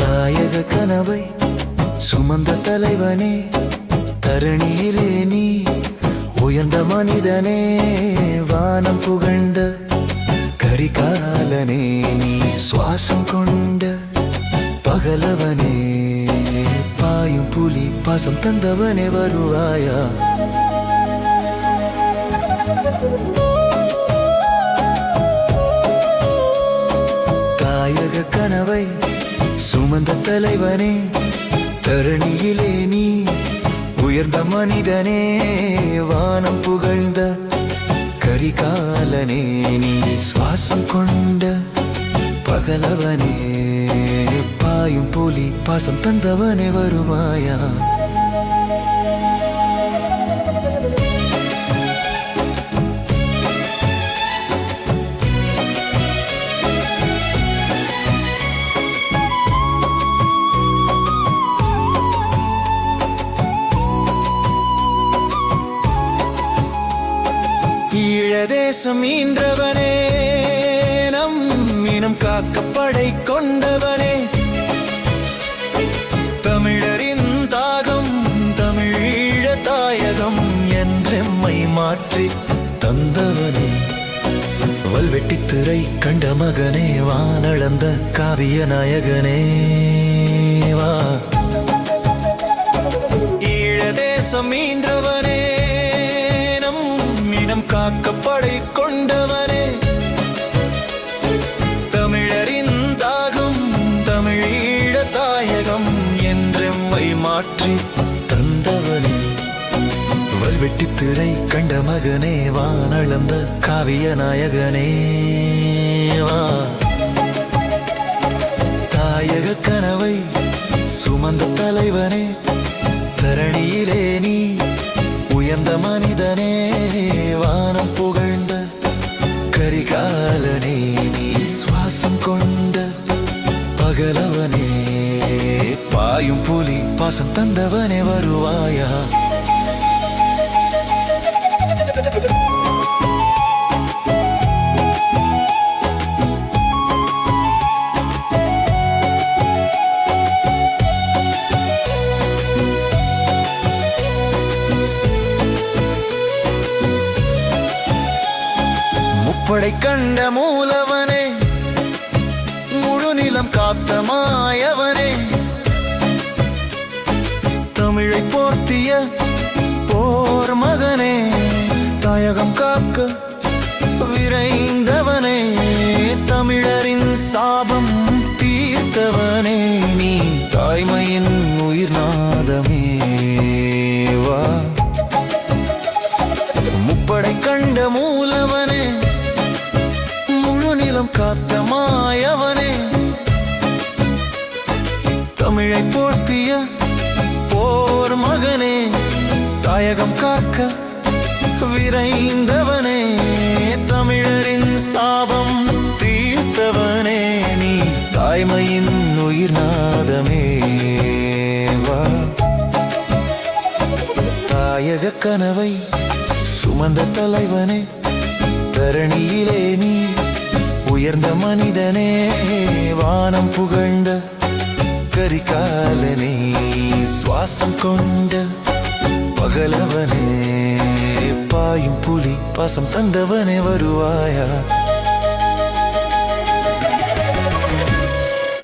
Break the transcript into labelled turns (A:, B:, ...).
A: தாயக கனவை சுமந்த தலைவனே தரணியிலே நீ உயர்ந்த மனிதனே வானம் புகழ்ந்த புலி தந்தவனே வருவாயா? தாயக கனவை சுமந்த தலைவனே தரணியிலே நீ உயர்ந்த மனிதனே வானம் புகழ்ந்த கரிகாலனே நீ சுவாசம் கொண்ட பகலவனே பாயும் போலி பாசம் தந்தவனே வருவாயா? தேசம் ஈன்றவனே நம் இனம் காக்க படை கொண்டவனே. தமிழரின் தாகம் தமிழீழ தாயகம் என்றெம்மை மாற்றி தந்தவனே. வல்வெட்டி திரை கண்ட மகனே வானளந்த காவிய நாயகனே வா. ஈழ தேசம் ஈன்றவன் இனம் காக்க படை கொண்டவனே. தமிழரின் தாகம் தமிழீழ தாயகம் என்றெம்மை மாற்றி தந்தவனே. வல்வெட்டி திரை கண்ட மகனே வானளந்த காவிய நாயகனே வா. தாயக கனவை சுமந்த தலைவனே தரணியிலே நீ உயர்ந்த மனிதனே வானம் புகழ்ந்த கரிகாலனே நீ சுவாசம் கொண்ட பகலவனே. பாயும் புலி பாசம் தந்தவனே வருவாயா? முப்படை கண்ட மூலவனே முழு நிலம் காத்த மாயவனே. தமிழை போர்த்திய போர் மகனே தாயகம் காக்க விரைந்தவனே தமிழரின் சாபம் தீர்த்தவனே. தமிழை போர் மகனே தாயகம் காக்க விரைந்தவனே தமிழரின் சாபம் தீர்த்தவனே நீ தாய்மையின் உயிர் நாதமே. வா. தாயக கனவை சுமந்த தலைவனே தரணியிலே நீ உயர்ந்த மனிதனே வானம் புகழ்ந்த கரிகாலனே சுவாசம் கொண்ட பகலவனே பாயும் புலி பாசம் தந்தவனே வருவாயா?